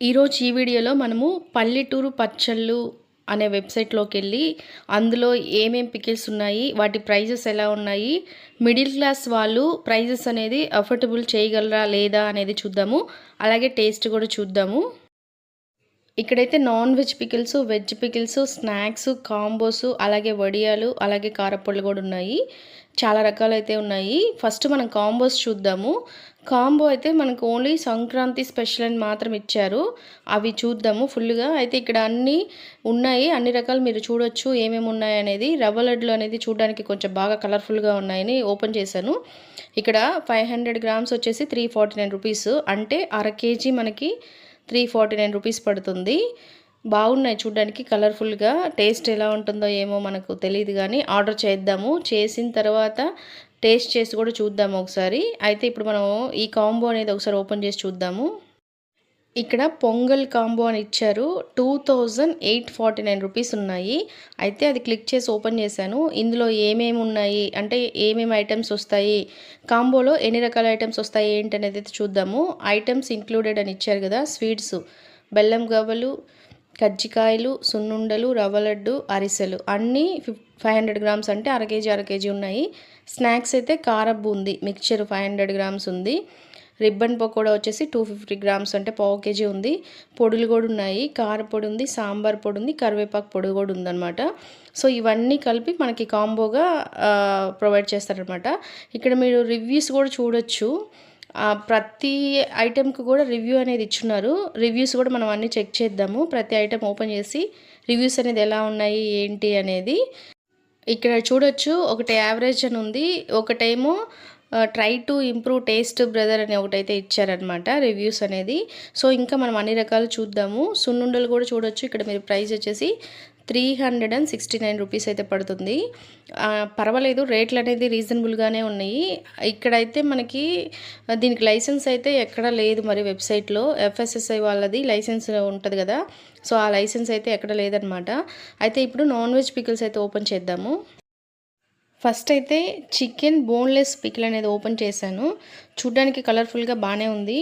ఈరోజు ఈ వీడియోలో మనము పల్లెటూరు పచ్చళ్ళు అనే వెబ్సైట్లోకి వెళ్ళి అందులో ఏమేం పికిల్స్ ఉన్నాయి వాటి ప్రైజెస్ ఎలా ఉన్నాయి మిడిల్ క్లాస్ వాళ్ళు ప్రైజెస్ అనేది అఫోర్డబుల్ చేయగలరా లేదా అనేది చూద్దాము. అలాగే టేస్ట్ కూడా చూద్దాము. ఇక్కడైతే non veg pickles veg pickles snacks combos అలాగే వడియాలు అలాగే కారపొళ్ళు కూడా ఉన్నాయి. చాలా రకాలైతే ఉన్నాయి. ఫస్ట్ మనం కాంబోస్ చూద్దాము. కాంబో అయితే మనకు ఓన్లీ సంక్రాంతి స్పెషల్ అని మాత్రం ఇచ్చారు. అవి చూద్దాము ఫుల్గా అయితే ఇక్కడ అన్నీ ఉన్నాయి. అన్ని రకాలు మీరు చూడొచ్చు ఏమేమి ఉన్నాయి అనేది. రవ్వ లడ్లు అనేది చూడడానికి కొంచెం బాగా కలర్ఫుల్గా ఉన్నాయని ఓపెన్ చేశాను. ఇక్కడ ఫైవ్ హండ్రెడ్ గ్రామ్స్ వచ్చేసి త్రీ ఫార్టీ నైన్ రూపీస్. అంటే అర కేజీ మనకి త్రీ ఫార్టీ నైన్ రూపీస్ పడుతుంది. బాగున్నాయి చూడడానికి కలర్ఫుల్గా. టేస్ట్ ఎలా ఉంటుందో ఏమో మనకు తెలియదు కానీ ఆర్డర్ చేద్దాము. చేసిన తర్వాత టేస్ట్ చేసి కూడా చూద్దాము ఒకసారి. అయితే ఇప్పుడు మనం ఈ కాంబో అనేది ఒకసారి ఓపెన్ చేసి చూద్దాము. ఇక్కడ పొంగల్ కాంబో అని ఇచ్చారు. Two thousand eight forty nine rupees ఉన్నాయి. అయితే అది క్లిక్ చేసి ఓపెన్ చేశాను. ఇందులో ఏమేమి ఉన్నాయి? అంటే ఏమేమి ఐటమ్స్ వస్తాయి? కాంబోలో ఎన్ని రకాల ఐటమ్స్ వస్తాయి? ఏంటి అనేది అయితే చూద్దాము. ఐటమ్స్ ఇంక్లూడెడ్ అని ఇచ్చారు కదా స్వీట్స్. బెల్లం గవ్వలు కజ్జికాయలు సున్నుండలు రవ్వ లడ్డు అరిసెలు. అన్నీ ఫిఫ్ ఫైవ్ హండ్రెడ్ గ్రామ్స్ అంటే అర కేజీ అర కేజీ ఉన్నాయి. స్నాక్స్ అయితే కారబ్బు ఉంది. మిక్చర్ ఫైవ్ హండ్రెడ్ గ్రామ్స్ ఉంది. రిబ్బన్ పకోడా వచ్చేసి టూ ఫిఫ్టీ గ్రామ్స్ అంటే పావు కేజీ ఉంది. పొడులు కూడా ఉన్నాయి. కార పొడి ఉంది సాంబార్ పొడి ఉంది కరివేపాకు పొడి కూడా ఉందన్నమాట. సో ఇవన్నీ కలిపి మనకి కాంబోగా ప్రొవైడ్ చేస్తారనమాట ఇక్కడ మీరు రివ్యూస్ కూడా చూడొచ్చు. ప్రతి ఐటెంకి కూడా రివ్యూ అనేది ఇచ్చున్నారు. రివ్యూస్ కూడా మనం అన్నీ చెక్ చేద్దాము. ప్రతి ఐటెం ఓపెన్ చేసి రివ్యూస్ అనేది ఎలా ఉన్నాయి ఏంటి అనేది. ఇక్కడ చూడొచ్చు ఒకటి యావరేజ్ అని ఉంది. ఒకటేమో try to improve taste brother అని ఒకటైతే ఇచ్చారనమాట రివ్యూస్ అనేది. సో ఇంకా మనం అన్ని రకాలు చూద్దాము. సున్నుండలు కూడా చూడొచ్చు. ఇక్కడ మీరు ప్రైస్ వచ్చేసి three hundred and sixty nine rupees అయితే పడుతుంది. పర్వాలేదు రేట్లు అనేది రీజనబుల్గానే ఉన్నాయి. ఇక్కడైతే మనకి దీనికి లైసెన్స్ అయితే ఎక్కడ లేదు మరి వెబ్సైట్లో. ఎఫ్ఎస్ఎస్ఐ వాళ్ళది లైసెన్స్ ఉంటుంది కదా. సో ఆ లైసెన్స్ అయితే ఎక్కడ లేదనమాట. అయితే ఇప్పుడు నాన్ వెజ్ పికిల్స్ అయితే ఓపెన్ చేద్దాము. ఫస్ట్ అయితే చికెన్ బోన్లెస్ పికిల్ అనేది ఓపెన్ చేశాను. చూడ్డానికి కలర్ఫుల్గా బాగానే ఉంది.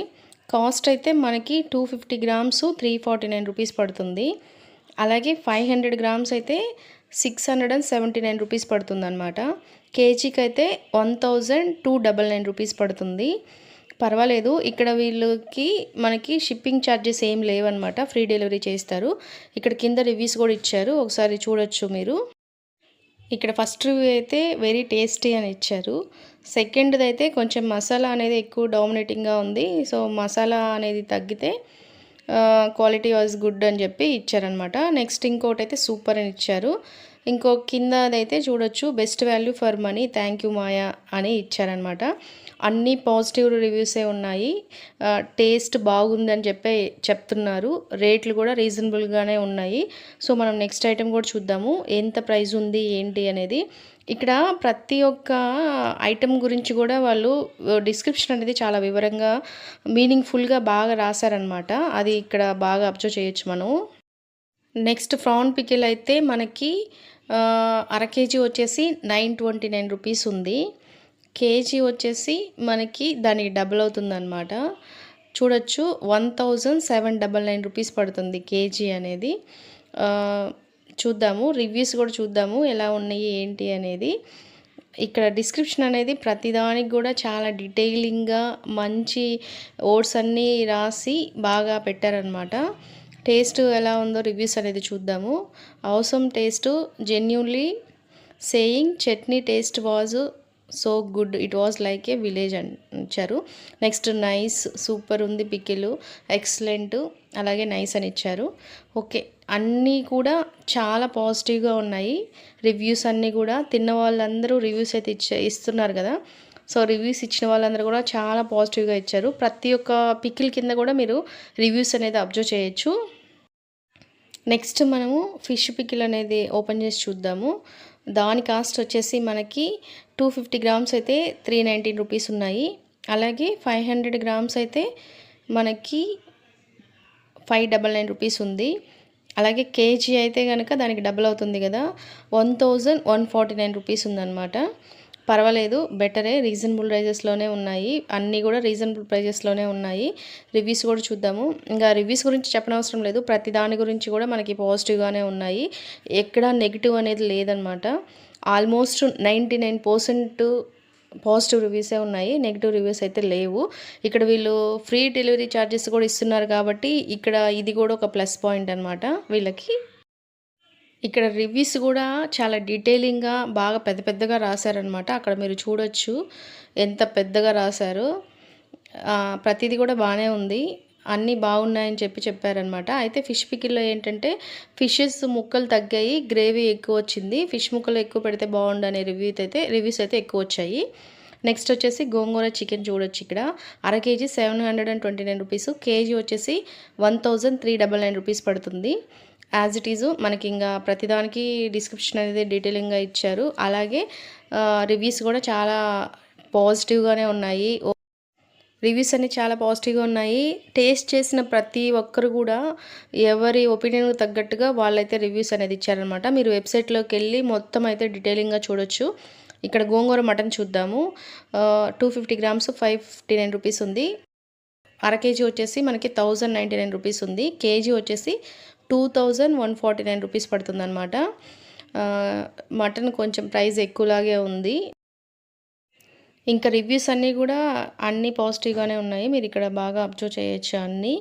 కాస్ట్ అయితే మనకి two fifty grams three forty nine rupees పడుతుంది. అలాగే ఫైవ్ హండ్రెడ్ గ్రామ్స్ అయితే six hundred and seventy nine rupees పడుతుంది అనమాట కేజీకి అయితే one thousand two double nine rupees పడుతుంది. పర్వాలేదు ఇక్కడ వీళ్ళకి మనకి షిప్పింగ్ ఛార్జెస్ ఏం లేవన్నమాట. ఫ్రీ డెలివరీ చేస్తారు. ఇక్కడ కింద రివ్యూస్ కూడా ఇచ్చారు. ఒకసారి చూడొచ్చు మీరు. ఇక్కడ ఫస్ట్ రివ్యూ అయితే వెరీ టేస్టీ అని ఇచ్చారు. సెకండ్ది అయితే కొంచెం మసాలా అనేది ఎక్కువ డామినేటింగ్గా ఉంది. సో మసాలా అనేది తగ్గితే క్వాలిటీ వాజ్ గుడ్ అని చెప్పి ఇచ్చారనమాట నెక్స్ట్ ఇంకోటి అయితే సూపర్ అని ఇచ్చారు. ఇంకో కిందదైతే చూడొచ్చు best value for money thank you Maya అని ఇచ్చారనమాట అన్ని పాజిటివ్ రివ్యూసే ఉన్నాయి. టేస్ట్ బాగుందని చెప్పి చెప్తున్నారు. రేట్లు కూడా రీజనబుల్గానే ఉన్నాయి. సో మనం నెక్స్ట్ ఐటెం కూడా చూద్దాము. ఎంత ప్రైస్ ఉంది ఏంటి అనేది. ఇక్కడ ప్రతి ఒక్క ఐటెం గురించి కూడా వాళ్ళు డిస్క్రిప్షన్ అనేది చాలా వివరంగా మీనింగ్ఫుల్గా బాగా రాశారనమాట అది ఇక్కడ బాగా అబ్జర్వ్ చేయొచ్చు మనం. నెక్స్ట్ ఫ్రాన్ పికిల్ అయితే మనకి అర కేజీ వచ్చేసి నైన్ ట్వంటీ నైన్ రూపీస్ ఉంది. కేజీ వచ్చేసి మనకి దానికి డబుల్ అవుతుందన్నమాట. చూడొచ్చు one thousand seven double nine rupees పడుతుంది కేజీ అనేది. చూద్దాము రివ్యూస్ కూడా చూద్దాము ఎలా ఉన్నాయి ఏంటి అనేది. ఇక్కడ డిస్క్రిప్షన్ అనేది ప్రతిదానికి కూడా చాలా డీటెయిలింగ్గా మంచి ఓట్స్ అన్నీ రాసి బాగా పెట్టారనమాట టేస్ట్ ఎలా ఉందో రివ్యూస్ అనేది చూద్దాము. అవసరం taste genuinely saying chutney taste was so good it was like a village అని ఇచ్చారు నెక్స్ట్ నైస్ సూపర్ ఉంది పికిల్ ఎక్సలెంట్ అలాగే నైస్ అని ఇచ్చారు. ఓకే అన్నీ కూడా చాలా పాజిటివ్గా ఉన్నాయి. రివ్యూస్ అన్నీ కూడా తిన్న వాళ్ళందరూ రివ్యూస్ అయితే ఇచ్చే ఇస్తున్నారు కదా. సో రివ్యూస్ ఇచ్చిన వాళ్ళందరూ కూడా చాలా పాజిటివ్గా ఇచ్చారు. ప్రతి ఒక్క పికిల్ కింద కూడా మీరు రివ్యూస్ అనేది అబ్జర్వ్ చేయొచ్చు. నెక్స్ట్ మనము ఫిష్ పికిల్ అనేది ఓపెన్ చేసి చూద్దాము. దాని కాస్ట్ వచ్చేసి మనకి టూ ఫిఫ్టీ గ్రామ్స్ అయితే త్రీ నైంటీన్ రూపీస్ ఉన్నాయి. అలాగే ఫైవ్ హండ్రెడ్ గ్రామ్స్ అయితే మనకి ఫైవ్ డబల్ నైన్ రూపీస్ ఉంది. అలాగే కేజీ అయితే కనుక దానికి డబుల్ అవుతుంది కదా. One thousand one forty nine rupees ఉందన్నమాట. పర్వాలేదు బెటరే. రీజనబుల్ ప్రైజెస్లోనే ఉన్నాయి. అన్నీ కూడా రీజనబుల్ ప్రైజెస్లోనే ఉన్నాయి. రివ్యూస్ కూడా చూద్దాము. ఇంకా రివ్యూస్ గురించి చెప్పనవసరం లేదు. ప్రతి దాని గురించి కూడా మనకి పాజిటివ్గానే ఉన్నాయి. ఎక్కడ నెగిటివ్ అనేది లేదనమాట. Almost ninety nine percent positive రివ్యూసే ఉన్నాయి. నెగిటివ్ రివ్యూస్ అయితే లేవు. ఇక్కడ వీళ్ళు ఫ్రీ డెలివరీ ఛార్జెస్ కూడా ఇస్తున్నారు కాబట్టి ఇక్కడ ఇది కూడా ఒక ప్లస్ పాయింట్ అనమాట వీళ్ళకి. ఇక్కడ రివ్యూస్ కూడా చాలా డీటెయిలింగ్గా బాగా పెద్ద పెద్దగా రాశారనమాట అక్కడ మీరు చూడొచ్చు ఎంత పెద్దగా రాశారు. ప్రతిదీ కూడా బాగానే ఉంది. అన్నీ బాగున్నాయని చెప్పి చెప్పారనమాట అయితే ఫిష్ పికిల్లో ఏంటంటే ఫిషెస్ ముక్కలు తగ్గాయి గ్రేవీ ఎక్కువ వచ్చింది. ఫిష్ ముక్కలు ఎక్కువ పెడితే బాగుండు అనే రివ్యూ అయితే రివ్యూస్ అయితే ఎక్కువ వచ్చాయి. నెక్స్ట్ వచ్చేసి గోంగూర చికెన్ చూడొచ్చు ఇక్కడ. అర kg seven hundred and twenty nine rupees kg వచ్చేసి one thousand three double nine rupees పడుతుంది. యాజ్ ఇట్ ఈజు మనకి ఇంకా ప్రతిదానికి డిస్క్రిప్షన్ అనేది డీటెయిలింగ్గా ఇచ్చారు. అలాగే రివ్యూస్ కూడా చాలా పాజిటివ్గానే ఉన్నాయి. రివ్యూస్ అన్నీ చాలా పాజిటివ్గా ఉన్నాయి. టేస్ట్ చేసిన ప్రతి ఒక్కరు కూడా ఎవరి ఒపీనియన్కి తగ్గట్టుగా వాళ్ళైతే రివ్యూస్ అనేది ఇచ్చారనమాట మీరు వెబ్సైట్లోకి వెళ్ళి మొత్తం అయితే డీటెయిలింగ్గా చూడొచ్చు. ఇక్కడ గోంగూర మటన్ చూద్దాము. Two fifty grams five fifty nine rupees ఉంది. అర కేజీ వచ్చేసి మనకి థౌజండ్ నైంటీ నైన్ రూపీస్ ఉంది. కేజీ వచ్చేసి two thousand one forty nine rupees పడుతుందన్నమాట. Mutton కొంచెం ప్రైస్ ఎక్కువలాగే ఉంది. ఇంకా రివ్యూస్ అన్నీ కూడా అన్నీ పాజిటివ్గానే ఉన్నాయి. మీరు ఇక్కడ బాగా అబ్జర్వ్ చేయొచ్చు అన్నీ.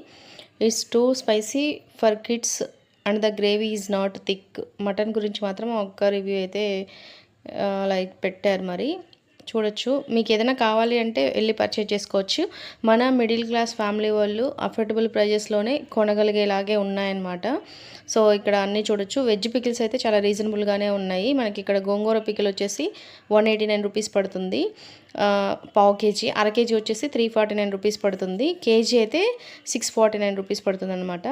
It's too spicy for kids and the gravy is not thick mutton గురించి మాత్రం ఒక్క రివ్యూ అయితే లైక్ పెట్టారు మరి. చూడొచ్చు. మీకు ఏదైనా కావాలి అంటే వెళ్ళి పర్చేజ్ చేసుకోవచ్చు. మన మిడిల్ క్లాస్ ఫ్యామిలీ వాళ్ళు అఫోర్డబుల్ ప్రైజెస్లోనే కొనగలిగేలాగే ఉన్నాయన్నమాట. సో ఇక్కడ అన్నీ చూడొచ్చు. వెజ్ పికిల్స్ అయితే చాలా రీజనబుల్గానే ఉన్నాయి. మనకి ఇక్కడ గోంగూర పికిల్ వచ్చేసి వన్ ఎయిటీ నైన్ రూపీస్ పడుతుంది పావు కేజీ అర కేజీ వచ్చేసి త్రీ ఫార్టీ నైన్ రూపీస్ పడుతుంది. కేజీ అయితే సిక్స్ ఫార్టీ నైన్ రూపీస్ పడుతుంది అనమాట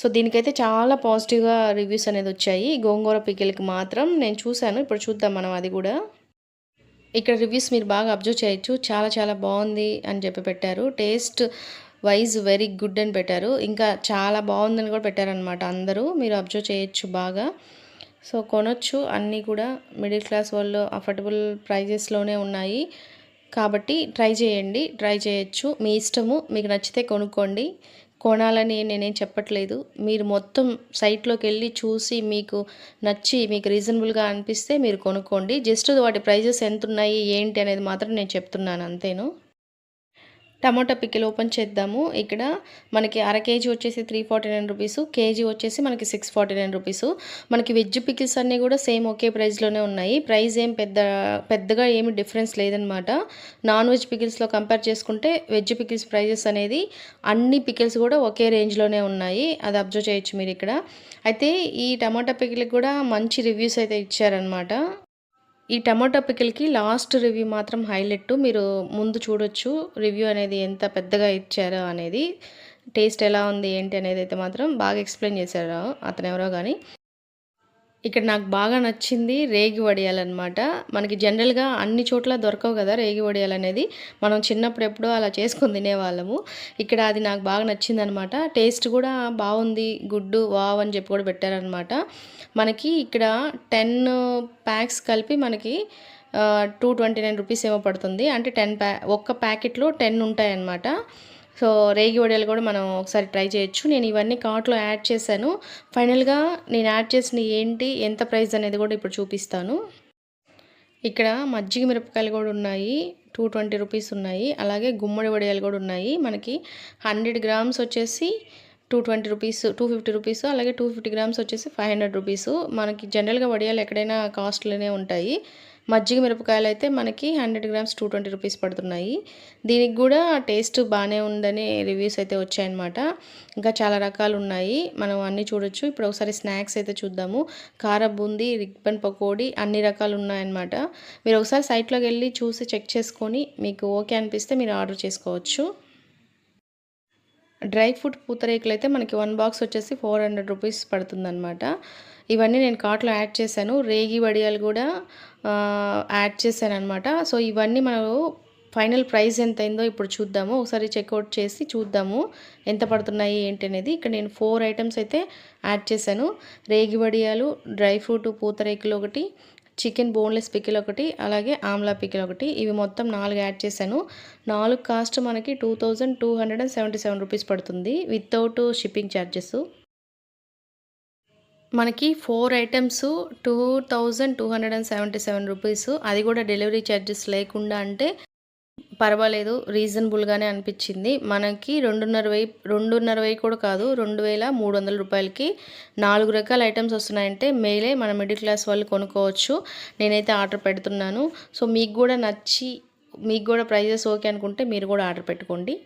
సో దీనికైతే చాలా పాజిటివ్గా రివ్యూస్ అనేది వచ్చాయి. గోంగూర పికిల్కి మాత్రం నేను చూశాను. ఇప్పుడు చూద్దాం మనం అది కూడా. ఇక్కడ రివ్యూస్ మీరు బాగా అబ్జర్వ్ చేయొచ్చు. చాలా చాలా బాగుంది అని చెప్పి పెట్టారు. టేస్ట్ వైజ్ వెరీ గుడ్ అని పెట్టారు. ఇంకా చాలా బాగుందని కూడా పెట్టారనమాట అందరూ. మీరు అబ్జర్వ్ చేయొచ్చు బాగా. సో కొనొచ్చు. అన్నీ కూడా మిడిల్ క్లాస్ వాళ్ళు అఫోర్డబుల్ ప్రైజెస్లోనే ఉన్నాయి. కాబట్టి ట్రై చేయండి. ట్రై చేయొచ్చు. మీ ఇష్టము. మీకు నచ్చితే కొనుక్కోండి. కొనాలని నేనేం చెప్పట్లేదు. మీరు మొత్తం సైట్లోకి వెళ్ళి చూసి మీకు నచ్చి మీకు రీజనబుల్గా అనిపిస్తే మీరు కొనుక్కోండి. జస్ట్ వాటి ప్రైజెస్ ఎంత ఉన్నాయి ఏంటి అనేది మాత్రం నేను చెప్తున్నాను అంతేను? టమాటా పికిల్ ఓపెన్ చేద్దాము. ఇక్కడ మనకి అర కేజీ వచ్చేసి three forty nine rupees KG వచ్చేసి మనకి సిక్స్ ఫార్టీ నైన్ రూపీస్ మనకి వెజ్ పికిల్స్ అన్నీ కూడా సేమ్ ఒకే ప్రైస్లోనే ఉన్నాయి. ప్రైస్ ఏం పెద్ద పెద్దగా ఏమి డిఫరెన్స్ లేదనమాట నాన్ వెజ్ పికిల్స్లో కంపేర్ చేసుకుంటే వెజ్ పికిల్స్ ప్రైజెస్ అనేది అన్ని పికిల్స్ కూడా ఒకే రేంజ్లోనే ఉన్నాయి. అది అబ్జర్వ్ చేయొచ్చు మీరు ఇక్కడ. అయితే ఈ టమాటా పికిల్కి కూడా మంచి రివ్యూస్ అయితే ఇచ్చారనమాట ఈ టమాటో పికిల్కి లాస్ట్ రివ్యూ మాత్రం హైలైట్. మీరు ముందు చూడొచ్చు రివ్యూ అనేది ఎంత పెద్దగా ఇచ్చారో అనేది. టేస్ట్ ఎలా ఉంది ఏంటి అనేది అయితే మాత్రం బాగా ఎక్స్ప్లెయిన్ చేశారు అతను ఎవరో కానీ ఇక్కడ నాకు బాగా నచ్చింది రేగి వడియాలన్నమాట మనకి జనరల్గా అన్ని చోట్ల దొరకవు కదా రేగి వడియాలు అనేది. మనం చిన్నప్పుడు ఎప్పుడో అలా చేసుకొని తినేవాళ్ళము. ఇక్కడ అది నాకు బాగా నచ్చింది అనమాట టేస్ట్ కూడా బాగుంది గుడ్డు వావ్ అని చెప్పి కూడా పెట్టారనమాట మనకి ఇక్కడ టెన్ ప్యాక్స్ కలిపి మనకి టూ ట్వంటీ నైన్ రూపీస్ ఏమో పడుతుంది. అంటే టెన్ ప్యా ఒక్క ప్యాకెట్లో టెన్ ఉంటాయన్నమాట. సో రేగి వడియాలు కూడా మనం ఒకసారి ట్రై చేయొచ్చు. నేను ఇవన్నీ కార్ట్లో యాడ్ చేశాను. ఫైనల్గా నేను యాడ్ చేసిన ఏంటి ఎంత ప్రైస్ అనేది కూడా ఇప్పుడు చూపిస్తాను. ఇక్కడ మజ్జిగ మిరపకాయలు కూడా ఉన్నాయి టూ ట్వంటీ రూపీస్ ఉన్నాయి. అలాగే గుమ్మడి వడియాలు కూడా ఉన్నాయి. మనకి హండ్రెడ్ గ్రామ్స్ వచ్చేసి two twenty rupees two fifty rupees అలాగే టూ ఫిఫ్టీ గ్రామ్స్ వచ్చేసి ఫైవ్ హండ్రెడ్ రూపీస్. మనకి జనరల్గా వడియాలు ఎక్కడైనా కాస్ట్లోనే ఉంటాయి. మజ్జిగ మిరపకాయలు అయితే మనకి hundred grams two twenty rupees పడుతున్నాయి. దీనికి కూడా టేస్ట్ బాగానే ఉందని రివ్యూస్ అయితే వచ్చాయన్నమాట. ఇంకా చాలా రకాలు ఉన్నాయి మనం అన్నీ చూడొచ్చు. ఇప్పుడు ఒకసారి స్నాక్స్ అయితే చూద్దాము. కార బూందీ రిబ్బన్ పకోడీ అన్ని రకాలు ఉన్నాయన్నమాట మీరు ఒకసారి సైట్లోకి వెళ్ళి చూసి చెక్ చేసుకొని మీకు ఓకే అనిపిస్తే మీరు ఆర్డర్ చేసుకోవచ్చు. డ్రై ఫ్రూట్ పూతరేకులు అయితే మనకి వన్ బాక్స్ వచ్చేసి ఫోర్ హండ్రెడ్ రూపీస్ పడుతుందన్నమాట. ఇవన్నీ నేను కార్ట్లో యాడ్ చేశాను. రేగి వడియాలు కూడా యాడ్ చేశాను అనమాట సో ఇవన్నీ మనకు ఫైనల్ ప్రైస్ ఎంత అయిందో ఇప్పుడు చూద్దాము. ఒకసారి చెక్అవుట్ చేసి చూద్దాము. ఎంత పడుతున్నాయి ఏంటి అనేది. ఇక్కడ నేను ఫోర్ ఐటమ్స్ అయితే యాడ్ చేశాను. రేగి వడియాలు డ్రై ఫ్రూట్ పూతరేకులు ఒకటి చికెన్ బోన్లెస్ పికిల్ ఒకటి అలాగే ఆమ్లా పికిల్ ఒకటి. ఇవి మొత్తం నాలుగు యాడ్ చేశాను. నాలుగు కాస్ట్ మనకి two thousand two hundred and seventy seven rupees పడుతుంది వితౌట్ షిప్పింగ్ ఛార్జెస్ మనకి four items two thousand two hundred and seventy seven rupees. అది కూడా డెలివరీ ఛార్జెస్ లేకుండా అంటే పర్వాలేదు రీజనబుల్గానే అనిపించింది. మనకి రెండున్నర వెయ్యి రెండున్నర వెయ్యి కూడా కాదు రెండు వేల మూడు వందల రూపాయలకి నాలుగు రకాల ఐటమ్స్ వస్తున్నాయంటే మేలే మన మిడిల్ క్లాస్ వాళ్ళు కొనుక్కోవచ్చు. నేనైతే ఆర్డర్ పెడుతున్నాను. సో మీకు కూడా నచ్చి మీకు కూడా ప్రైజెస్ ఓకే అనుకుంటే మీరు కూడా ఆర్డర్ పెట్టుకోండి.